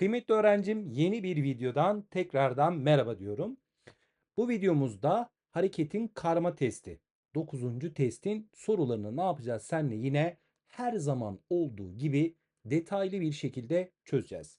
Kıymetli öğrencim yeni bir videodan tekrardan merhaba diyorum. Bu videomuzda hareketin karma testi 9. testin sorularını ne yapacağız senle yine her zaman olduğu gibi detaylı bir şekilde çözeceğiz.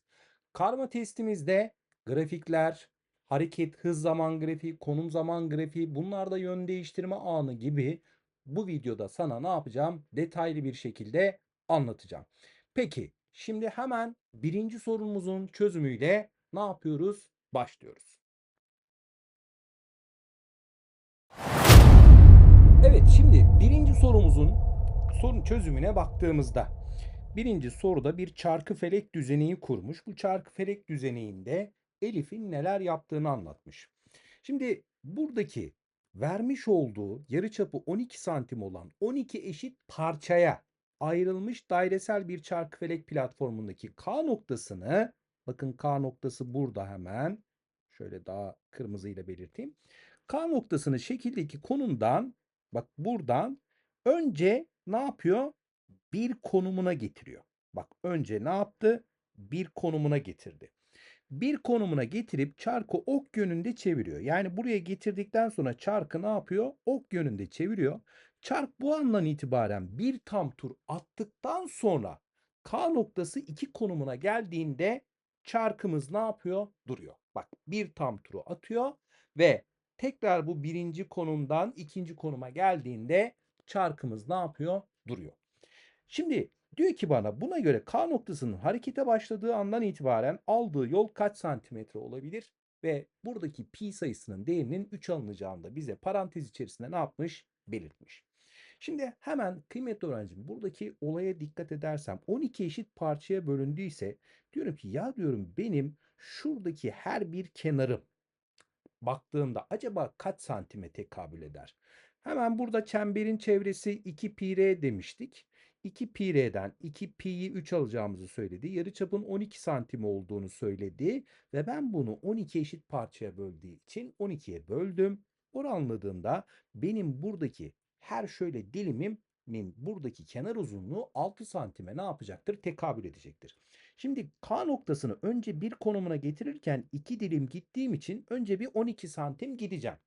Karma testimizde grafikler, hareket hız zaman grafiği, konum zaman grafiği, bunlarda yön değiştirme anı gibi bu videoda sana ne yapacağım? Detaylı bir şekilde anlatacağım. Peki şimdi hemen birinci sorumuzun çözümüyle ne yapıyoruz? Başlıyoruz. Evet şimdi birinci sorumuzun sorun çözümüne baktığımızda birinci soruda bir çarkı felek düzeneği kurmuş. Bu çarkı felek düzeneğinde Elif'in neler yaptığını anlatmış. Şimdi buradaki vermiş olduğu yarıçapı 12 santim olan 12 eşit parçaya ayrılmış dairesel bir çarkıfelek platformundaki K noktasını bakın K noktası burada hemen şöyle daha kırmızıyla belirteyim. K noktasını şekildeki konumdan bak buradan önce ne yapıyor? Bir konumuna getiriyor. Bak önce ne yaptı? Bir konumuna getirdi bir konumuna getirip çarkı ok yönünde çeviriyor. Yani buraya getirdikten sonra çarkı ne yapıyor? Ok yönünde çeviriyor. Çark bu andan itibaren bir tam tur attıktan sonra K noktası iki konumuna geldiğinde çarkımız ne yapıyor? Duruyor. Bak bir tam turu atıyor ve tekrar bu birinci konumdan ikinci konuma geldiğinde çarkımız ne yapıyor? Duruyor. Şimdi Diyor ki bana buna göre K noktasının harekete başladığı andan itibaren aldığı yol kaç santimetre olabilir? Ve buradaki pi sayısının değerinin 3 alınacağını da bize parantez içerisinde ne yapmış? Belirtmiş. Şimdi hemen kıymetli öğrencim buradaki olaya dikkat edersem 12 eşit parçaya bölündüyse diyorum ki ya diyorum benim şuradaki her bir kenarım baktığımda acaba kaç santime tekabül eder? Hemen burada çemberin çevresi 2 pi r demiştik. 2 pi r'den 2 pi'yi 3 alacağımızı söyledi. Yarıçapın 12 santim olduğunu söyledi. Ve ben bunu 12 eşit parçaya böldüğü için 12'ye böldüm. Oranladığımda benim buradaki her şöyle dilimimin buradaki kenar uzunluğu 6 santime ne yapacaktır? Tekabül edecektir. Şimdi K noktasını önce bir konumuna getirirken iki dilim gittiğim için önce bir 12 santim gideceğim.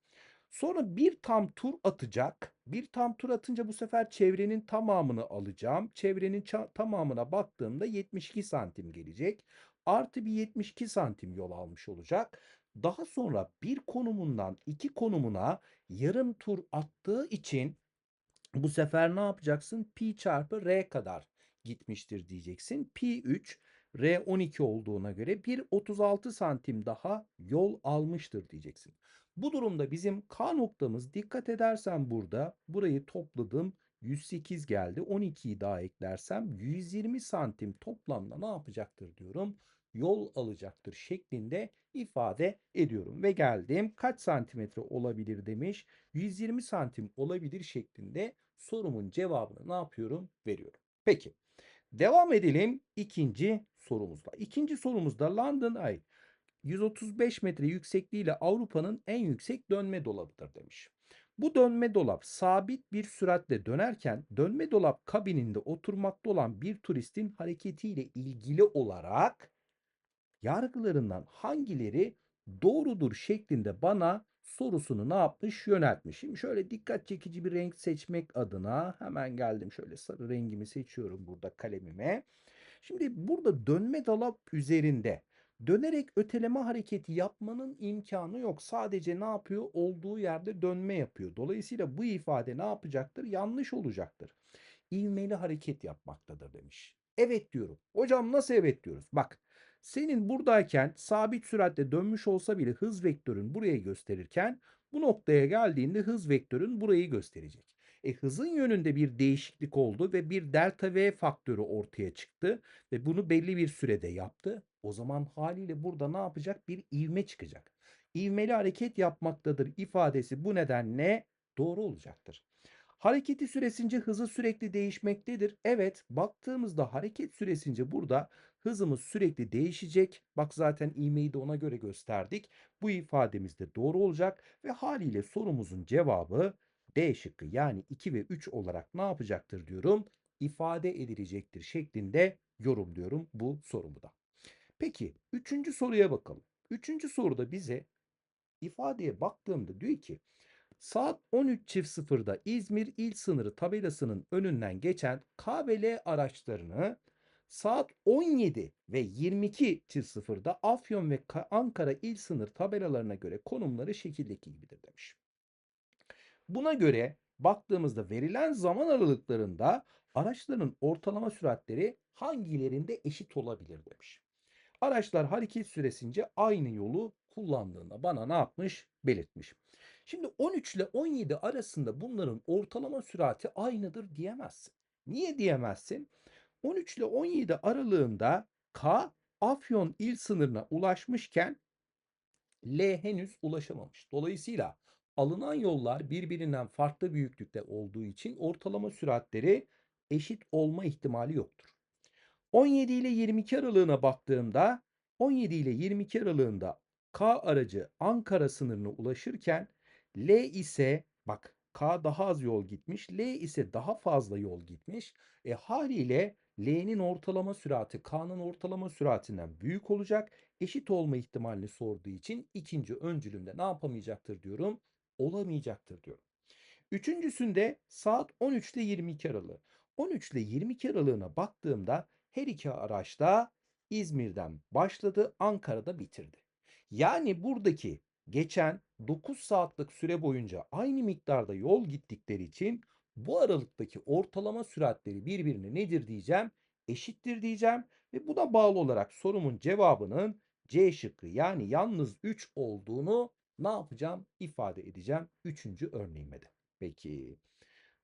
Sonra bir tam tur atacak. Bir tam tur atınca bu sefer çevrenin tamamını alacağım. Çevrenin tamamına baktığımda 72 santim gelecek. Artı bir 72 santim yol almış olacak. Daha sonra bir konumundan iki konumuna yarım tur attığı için bu sefer ne yapacaksın? Pi çarpı r kadar gitmiştir diyeceksin. Pi 3 R 12 olduğuna göre bir 36 santim daha yol almıştır diyeceksin. Bu durumda bizim K noktamız dikkat edersen burada burayı topladım 108 geldi. 12'yi daha eklersem 120 santim toplamda ne yapacaktır diyorum. Yol alacaktır şeklinde ifade ediyorum. Ve geldim kaç santimetre olabilir demiş. 120 santim olabilir şeklinde sorumun cevabını ne yapıyorum? Veriyorum. Peki. Devam edelim ikinci sorumuzla. İkinci sorumuzda London Eye 135 metre yüksekliğiyle Avrupa'nın en yüksek dönme dolabıdır demiş. Bu dönme dolap sabit bir süratle dönerken dönme dolap kabininde oturmakta olan bir turistin hareketiyle ilgili olarak yargılarından hangileri doğrudur şeklinde bana sorusunu ne yapmış yöneltmiş. Şimdi şöyle dikkat çekici bir renk seçmek adına hemen geldim şöyle sarı rengimi seçiyorum burada kalemime. Şimdi burada dönme dolap üzerinde Dönerek öteleme hareketi yapmanın imkanı yok. Sadece ne yapıyor? Olduğu yerde dönme yapıyor. Dolayısıyla bu ifade ne yapacaktır? Yanlış olacaktır. İvmeli hareket yapmaktadır demiş. Evet diyorum. Hocam nasıl evet diyoruz? Bak senin buradayken sabit süratle dönmüş olsa bile hız vektörün buraya gösterirken bu noktaya geldiğinde hız vektörün burayı gösterecek. E, hızın yönünde bir değişiklik oldu ve bir delta V faktörü ortaya çıktı ve bunu belli bir sürede yaptı. O zaman haliyle burada ne yapacak? Bir ivme çıkacak. İvmeli hareket yapmaktadır ifadesi bu nedenle doğru olacaktır. Hareketi süresince hızı sürekli değişmektedir. Evet, baktığımızda hareket süresince burada hızımız sürekli değişecek. Bak zaten ivmeyi de ona göre gösterdik. Bu ifademiz de doğru olacak ve haliyle sorumuzun cevabı D şıkkı yani 2 ve 3 olarak ne yapacaktır diyorum? ifade edilecektir şeklinde yorumluyorum bu sorumu da. Peki, üçüncü soruya bakalım. Üçüncü soruda bize ifadeye baktığımda diyor ki saat 13.00'da İzmir il sınırı tabelasının önünden geçen K ve L araçlarını saat 17 ve 22.00'da Afyon ve Ka- Ankara il sınır tabelalarına göre konumları şekildeki gibidir demiş. Buna göre baktığımızda verilen zaman aralıklarında araçların ortalama süratleri hangilerinde eşit olabilir demiş. Araçlar hareket süresince aynı yolu kullandığında bana ne yapmış? Belirtmiş. Şimdi 13 ile 17 arasında bunların ortalama sürati aynıdır diyemezsin. Niye diyemezsin? 13 ile 17 aralığında K Afyon il sınırına ulaşmışken L henüz ulaşamamış. Dolayısıyla alınan yollar birbirinden farklı büyüklükte olduğu için ortalama süratleri eşit olma ihtimali yoktur. 17 ile 22 aralığına baktığımda 17 ile 22 aralığında K aracı Ankara sınırına ulaşırken L ise bak K daha az yol gitmiş, L ise daha fazla yol gitmiş. E haliyle L'nin ortalama sürati K'nın ortalama süratinden büyük olacak. Eşit olma ihtimalini sorduğu için ikinci öncülümde ne yapamayacaktır diyorum? Olamayacaktır diyorum. Üçüncüsünde saat 13 ile 22 aralığı. 13 ile 22 aralığına baktığımda her iki araç da İzmir'den başladı, Ankara'da bitirdi. Yani buradaki geçen 9 saatlik süre boyunca aynı miktarda yol gittikleri için bu aralıktaki ortalama süratleri birbirine nedir diyeceğim? Eşittir diyeceğim ve buna bağlı olarak sorumun cevabının C şıkkı yani yalnız 3 olduğunu ne yapacağım? İfade edeceğim 3. örneğime de. Peki.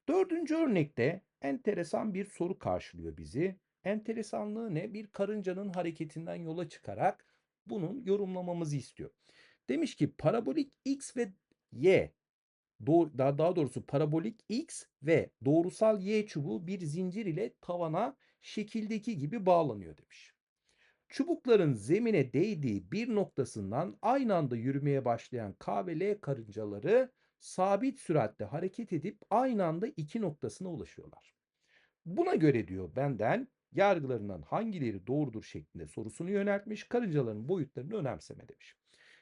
Dördüncü örnekte enteresan bir soru karşılıyor bizi. Enteresanlığı ne? Bir karıncanın hareketinden yola çıkarak bunun yorumlamamızı istiyor. Demiş ki parabolik x ve y doğ- daha, daha doğrusu parabolik x ve doğrusal y çubuğu bir zincir ile tavana şekildeki gibi bağlanıyor demiş. Çubukların zemine değdiği bir noktasından aynı anda yürümeye başlayan K ve L karıncaları sabit süratle hareket edip aynı anda iki noktasına ulaşıyorlar. Buna göre diyor benden yargılarından hangileri doğrudur şeklinde sorusunu yöneltmiş. Karıncaların boyutlarını önemseme demiş.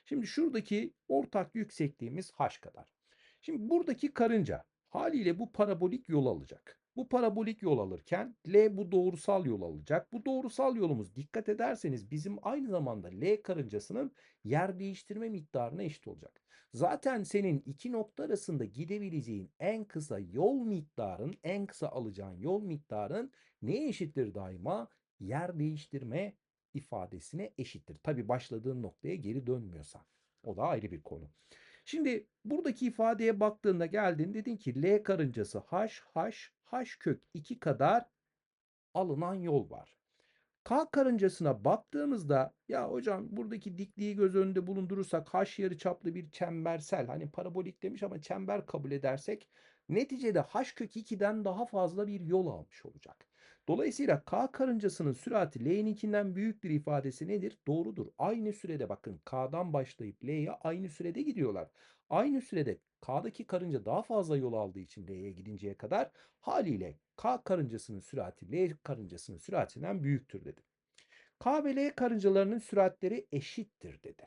Şimdi şuradaki ortak yüksekliğimiz h kadar. Şimdi buradaki karınca haliyle bu parabolik yol alacak. Bu parabolik yol alırken L bu doğrusal yol alacak. Bu doğrusal yolumuz dikkat ederseniz bizim aynı zamanda L karıncasının yer değiştirme miktarına eşit olacak. Zaten senin iki nokta arasında gidebileceğin en kısa yol miktarın, en kısa alacağın yol miktarın neye eşittir daima? Yer değiştirme ifadesine eşittir. Tabi başladığın noktaya geri dönmüyorsan. O da ayrı bir konu. Şimdi buradaki ifadeye baktığında geldin dedin ki L karıncası h h h kök 2 kadar alınan yol var. K karıncasına baktığımızda ya hocam buradaki dikliği göz önünde bulundurursak h yarıçaplı bir çembersel hani parabolik demiş ama çember kabul edersek neticede h kök 2'den daha fazla bir yol almış olacak. Dolayısıyla K karıncasının sürati L'ninkinden büyüktür ifadesi nedir? Doğrudur. Aynı sürede bakın K'dan başlayıp L'ye aynı sürede gidiyorlar. Aynı sürede K'daki karınca daha fazla yol aldığı için L'ye gidinceye kadar haliyle K karıncasının sürati L karıncasının süratinden büyüktür dedi. K ve L karıncalarının süratleri eşittir dedi.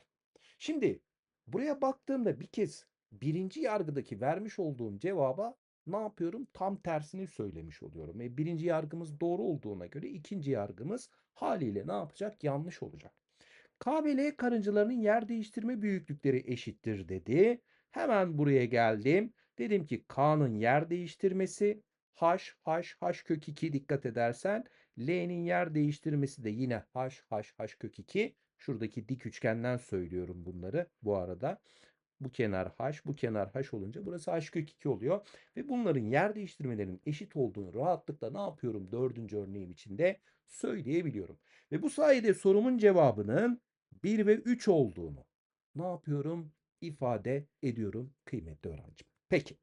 Şimdi buraya baktığımda bir kez birinci yargıdaki vermiş olduğum cevaba ne yapıyorum? Tam tersini söylemiş oluyorum. E, birinci yargımız doğru olduğuna göre ikinci yargımız haliyle ne yapacak? Yanlış olacak. K ve L karıncalarının yer değiştirme büyüklükleri eşittir dedi. Hemen buraya geldim. Dedim ki K'nın yer değiştirmesi H, H, H kök 2 dikkat edersen L'nin yer değiştirmesi de yine H, H, H kök 2. Şuradaki dik üçgenden söylüyorum bunları bu arada. Bu kenar h, bu kenar h olunca burası h kök 2 oluyor. Ve bunların yer değiştirmelerinin eşit olduğunu rahatlıkla ne yapıyorum dördüncü örneğim içinde söyleyebiliyorum. Ve bu sayede sorumun cevabının 1 ve 3 olduğunu ne yapıyorum? ifade ediyorum kıymetli öğrencim. Peki.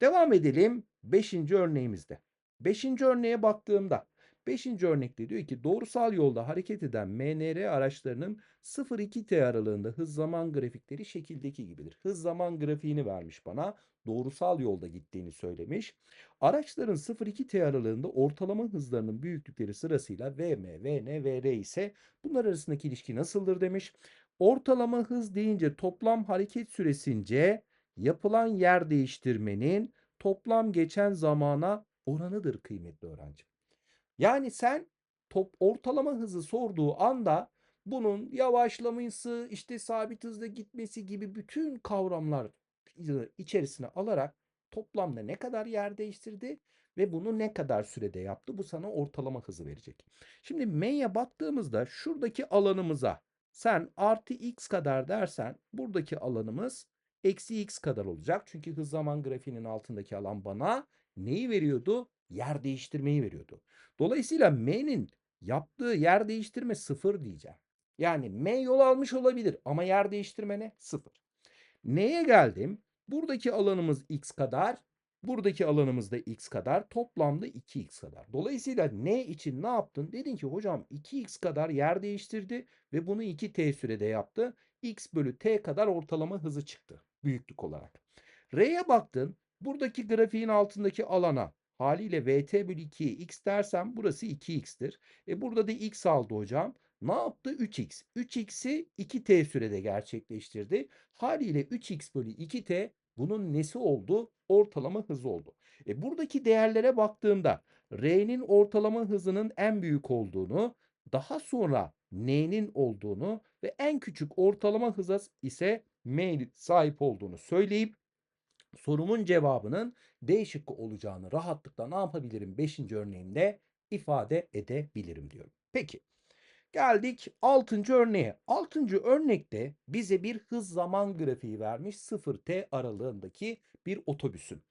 Devam edelim 5. örneğimizde. 5. örneğe baktığımda Beşinci örnekte diyor ki doğrusal yolda hareket eden MNR araçlarının 0-2T aralığında hız zaman grafikleri şekildeki gibidir. Hız zaman grafiğini vermiş bana. Doğrusal yolda gittiğini söylemiş. Araçların 0-2T aralığında ortalama hızlarının büyüklükleri sırasıyla Vm, Vn, Vr ise bunlar arasındaki ilişki nasıldır demiş. Ortalama hız deyince toplam hareket süresince yapılan yer değiştirmenin toplam geçen zamana oranıdır kıymetli öğrenci. Yani sen top ortalama hızı sorduğu anda bunun yavaşlaması, işte sabit hızla gitmesi gibi bütün kavramlar içerisine alarak toplamda ne kadar yer değiştirdi ve bunu ne kadar sürede yaptı? Bu sana ortalama hızı verecek. Şimdi M'ye baktığımızda şuradaki alanımıza sen artı x kadar dersen buradaki alanımız eksi x kadar olacak. Çünkü hız zaman grafiğinin altındaki alan bana neyi veriyordu? Yer değiştirmeyi veriyordu. Dolayısıyla M'nin yaptığı yer değiştirme sıfır diyeceğim. Yani M yol almış olabilir ama yer değiştirme ne? Sıfır. Neye geldim? Buradaki alanımız x kadar, buradaki alanımız da x kadar, toplamda 2x kadar. Dolayısıyla n için ne yaptın? Dedin ki hocam 2x kadar yer değiştirdi ve bunu 2t sürede yaptı. x bölü t kadar ortalama hızı çıktı büyüklük olarak. R'ye baktın. Buradaki grafiğin altındaki alana haliyle vt bölü 2'ye x dersem burası 2x'tir. E burada da x aldı hocam. Ne yaptı? 3x. 3x'i 2t sürede gerçekleştirdi. Haliyle 3x bölü 2t bunun nesi oldu? Ortalama hızı oldu. E buradaki değerlere baktığımda R'nin ortalama hızının en büyük olduğunu, daha sonra N'nin olduğunu ve en küçük ortalama hıza ise M'nin sahip olduğunu söyleyip sorumun cevabının D şıkkı olacağını rahatlıkla ne yapabilirim? 5. örneğimde ifade edebilirim diyorum. Peki. Geldik 6. örneğe. 6. örnekte bize bir hız zaman grafiği vermiş 0T aralığındaki bir otobüsün.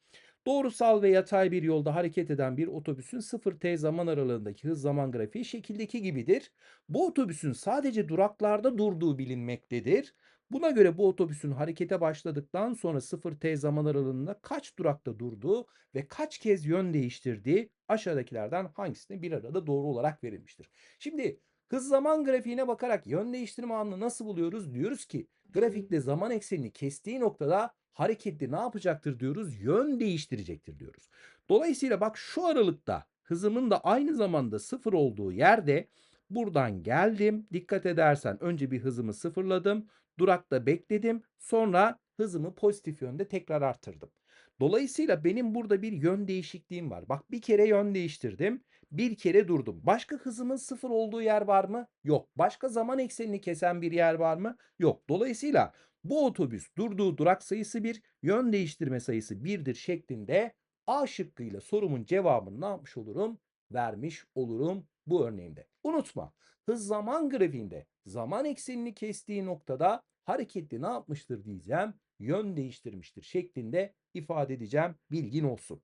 Doğrusal ve yatay bir yolda hareket eden bir otobüsün 0T zaman aralığındaki hız zaman grafiği şekildeki gibidir. Bu otobüsün sadece duraklarda durduğu bilinmektedir. Buna göre bu otobüsün harekete başladıktan sonra 0T zaman aralığında kaç durakta durduğu ve kaç kez yön değiştirdiği aşağıdakilerden hangisine bir arada doğru olarak verilmiştir. Şimdi hız zaman grafiğine bakarak yön değiştirme anını nasıl buluyoruz? Diyoruz ki grafikte zaman eksenini kestiği noktada hareketli ne yapacaktır diyoruz? Yön değiştirecektir diyoruz. Dolayısıyla bak şu aralıkta hızımın da aynı zamanda sıfır olduğu yerde buradan geldim. Dikkat edersen önce bir hızımı sıfırladım. Durakta bekledim. Sonra hızımı pozitif yönde tekrar arttırdım. Dolayısıyla benim burada bir yön değişikliğim var. Bak bir kere yön değiştirdim. Bir kere durdum. Başka hızımın sıfır olduğu yer var mı? Yok. Başka zaman eksenini kesen bir yer var mı? Yok. Dolayısıyla bu otobüs durduğu durak sayısı 1, yön değiştirme sayısı 1'dir şeklinde A şıkkıyla sorumun cevabını ne yapmış olurum? Vermiş olurum bu örneğimde. Unutma hız zaman grafiğinde zaman eksenini kestiği noktada hareketli ne yapmıştır diyeceğim? Yön değiştirmiştir şeklinde ifade edeceğim. Bilgin olsun.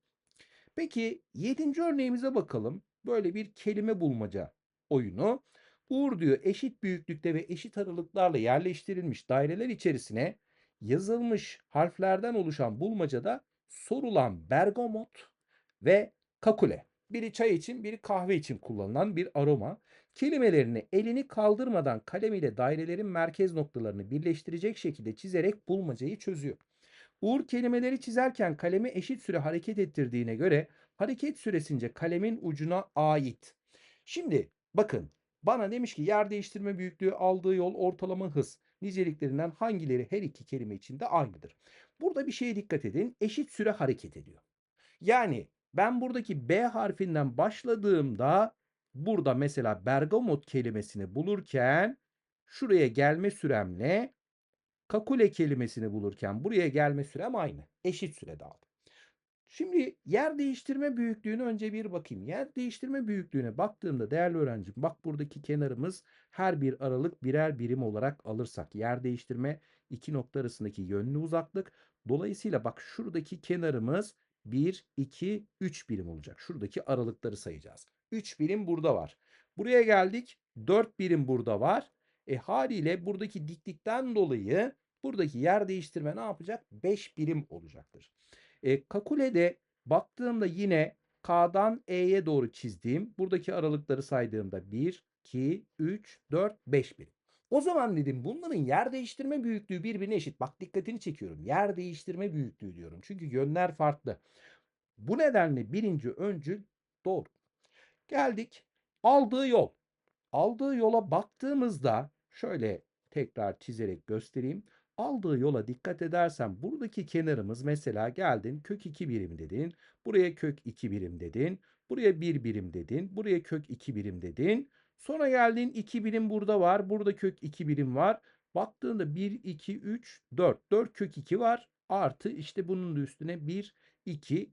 Peki 7. örneğimize bakalım. Böyle bir kelime bulmaca oyunu. Uğur diyor eşit büyüklükte ve eşit aralıklarla yerleştirilmiş daireler içerisine yazılmış harflerden oluşan bulmacada sorulan bergamot ve kakule. Biri çay için, biri kahve için kullanılan bir aroma. Kelimelerini elini kaldırmadan kalemiyle dairelerin merkez noktalarını birleştirecek şekilde çizerek bulmacayı çözüyor. Uğur kelimeleri çizerken kalemi eşit süre hareket ettirdiğine göre hareket süresince kalemin ucuna ait. Şimdi bakın bana demiş ki yer değiştirme büyüklüğü aldığı yol ortalama hız niceliklerinden hangileri her iki kelime içinde aynıdır? Burada bir şeye dikkat edin. Eşit süre hareket ediyor. Yani ben buradaki B harfinden başladığımda burada mesela bergamot kelimesini bulurken şuraya gelme süremle kakule kelimesini bulurken buraya gelme sürem aynı. Eşit sürede aldım. Şimdi yer değiştirme büyüklüğünü önce bir bakayım. Yer değiştirme büyüklüğüne baktığımda değerli öğrencim bak buradaki kenarımız her bir aralık birer birim olarak alırsak yer değiştirme iki nokta arasındaki yönlü uzaklık. Dolayısıyla bak şuradaki kenarımız 1, 2, 3 birim olacak. Şuradaki aralıkları sayacağız. 3 birim burada var. Buraya geldik. 4 birim burada var. E haliyle buradaki diklikten dolayı buradaki yer değiştirme ne yapacak? 5 birim olacaktır. E, Kakule'de baktığımda yine K'dan E'ye doğru çizdiğim buradaki aralıkları saydığımda 1, 2, 3, 4, 5 birim. O zaman dedim bunların yer değiştirme büyüklüğü birbirine eşit. Bak dikkatini çekiyorum. Yer değiştirme büyüklüğü diyorum. Çünkü yönler farklı. Bu nedenle birinci öncül doğru. Geldik aldığı yol. Aldığı yola baktığımızda şöyle tekrar çizerek göstereyim. Aldığı yola dikkat edersen buradaki kenarımız mesela geldin kök 2 birim dedin. Buraya kök 2 birim dedin. Buraya 1 birim dedin. Buraya kök 2 birim dedin. Sonra geldin 2 birim burada var. Burada kök 2 birim var. Baktığında 1, 2, 3, 4. 4 kök 2 var. Artı işte bunun da üstüne 1, 2,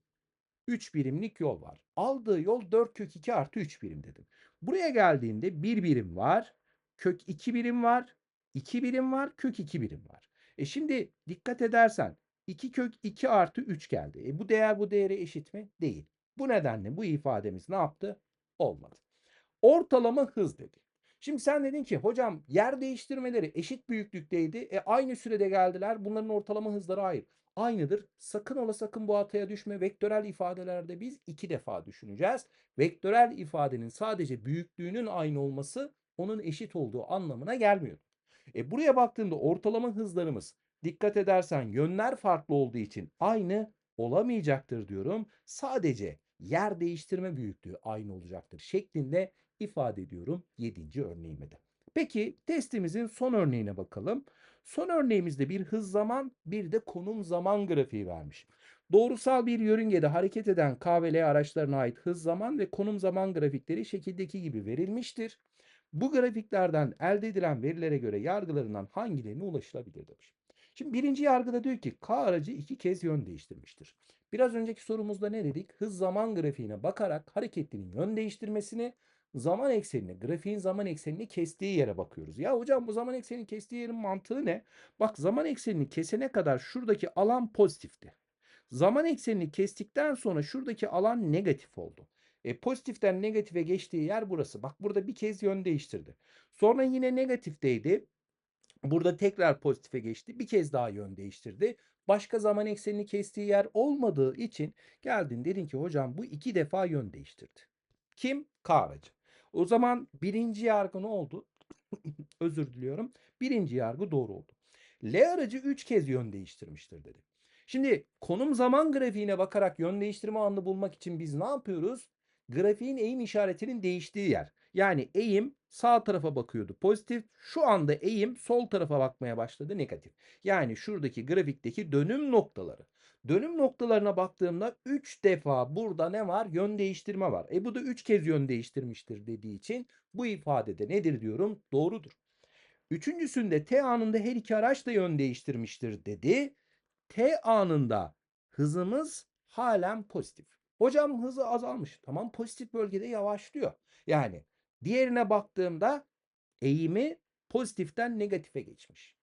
3 birimlik yol var. Aldığı yol 4 kök 2 artı 3 birim dedim. Buraya geldiğinde 1 birim var. Kök 2 birim var. 2 birim var. Kök 2 birim var. E şimdi dikkat edersen 2 kök 2 artı 3 geldi. E bu değer bu değere eşit mi? Değil. Bu nedenle bu ifademiz ne yaptı? Olmadı. Ortalama hız dedi. Şimdi sen dedin ki hocam yer değiştirmeleri eşit büyüklükteydi. E aynı sürede geldiler. Bunların ortalama hızları ayrı. Aynıdır. Sakın ola sakın bu hataya düşme. Vektörel ifadelerde biz iki defa düşüneceğiz. Vektörel ifadenin sadece büyüklüğünün aynı olması onun eşit olduğu anlamına gelmiyor. E buraya baktığımda ortalama hızlarımız dikkat edersen yönler farklı olduğu için aynı olamayacaktır diyorum. Sadece yer değiştirme büyüklüğü aynı olacaktır şeklinde ifade ediyorum 7. örneğime de. Peki testimizin son örneğine bakalım. Son örneğimizde bir hız zaman bir de konum zaman grafiği vermiş. Doğrusal bir yörüngede hareket eden K ve L araçlarına ait hız zaman ve konum zaman grafikleri şekildeki gibi verilmiştir. Bu grafiklerden elde edilen verilere göre yargılarından hangilerine ulaşılabilir demiş. Şimdi birinci yargıda diyor ki K aracı iki kez yön değiştirmiştir. Biraz önceki sorumuzda ne dedik? Hız zaman grafiğine bakarak hareketlinin yön değiştirmesini zaman eksenini, grafiğin zaman eksenini kestiği yere bakıyoruz. Ya hocam bu zaman eksenini kestiği yerin mantığı ne? Bak zaman eksenini kesene kadar şuradaki alan pozitifti. Zaman eksenini kestikten sonra şuradaki alan negatif oldu. E, pozitiften negatife geçtiği yer burası. Bak burada bir kez yön değiştirdi. Sonra yine negatifteydi. Burada tekrar pozitife geçti. Bir kez daha yön değiştirdi. Başka zaman eksenini kestiği yer olmadığı için geldin dedin ki hocam bu iki defa yön değiştirdi. Kim? K aracı. O zaman birinci yargı ne oldu? Özür diliyorum. Birinci yargı doğru oldu. L aracı 3 kez yön değiştirmiştir dedi. Şimdi konum zaman grafiğine bakarak yön değiştirme anını bulmak için biz ne yapıyoruz? Grafiğin eğim işaretinin değiştiği yer. Yani eğim sağ tarafa bakıyordu pozitif. Şu anda eğim sol tarafa bakmaya başladı negatif. Yani şuradaki grafikteki dönüm noktaları. Dönüm noktalarına baktığımda 3 defa burada ne var? Yön değiştirme var. E bu da 3 kez yön değiştirmiştir dediği için bu ifadede nedir diyorum? Doğrudur. Üçüncüsünde T anında her iki araç da yön değiştirmiştir dedi. T anında hızımız halen pozitif. Hocam hızı azalmış. Tamam pozitif bölgede yavaşlıyor. Yani diğerine baktığımda eğimi pozitiften negatife geçmiş.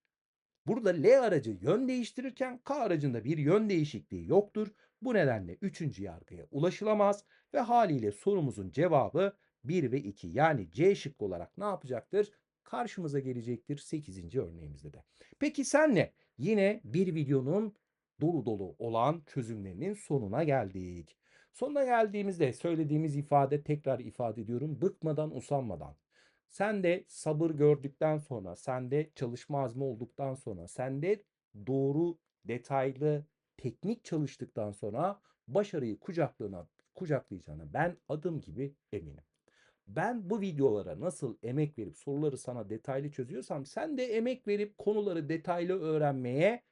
Burada L aracı yön değiştirirken K aracında bir yön değişikliği yoktur. Bu nedenle 3. yargıya ulaşılamaz ve haliyle sorumuzun cevabı 1 ve 2 yani C şıkkı olarak ne yapacaktır? Karşımıza gelecektir 8. örneğimizde de. Peki senle yine bir videonun dolu dolu olan çözümlerinin sonuna geldik. Sonuna geldiğimizde söylediğimiz ifade tekrar ifade ediyorum bıkmadan usanmadan. Sen de sabır gördükten sonra, sen de çalışma azmi olduktan sonra, sen de doğru, detaylı, teknik çalıştıktan sonra başarıyı kucaklığına, kucaklayacağına ben adım gibi eminim. Ben bu videolara nasıl emek verip soruları sana detaylı çözüyorsam sen de emek verip konuları detaylı öğrenmeye,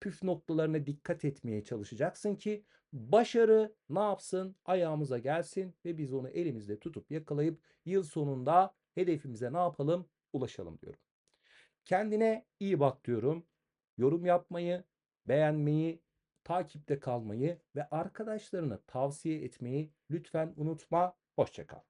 püf noktalarına dikkat etmeye çalışacaksın ki başarı ne yapsın? Ayağımıza gelsin ve biz onu elimizde tutup yakalayıp yıl sonunda hedefimize ne yapalım? Ulaşalım diyorum. Kendine iyi bak diyorum. Yorum yapmayı, beğenmeyi, takipte kalmayı ve arkadaşlarına tavsiye etmeyi lütfen unutma. Hoşçakal.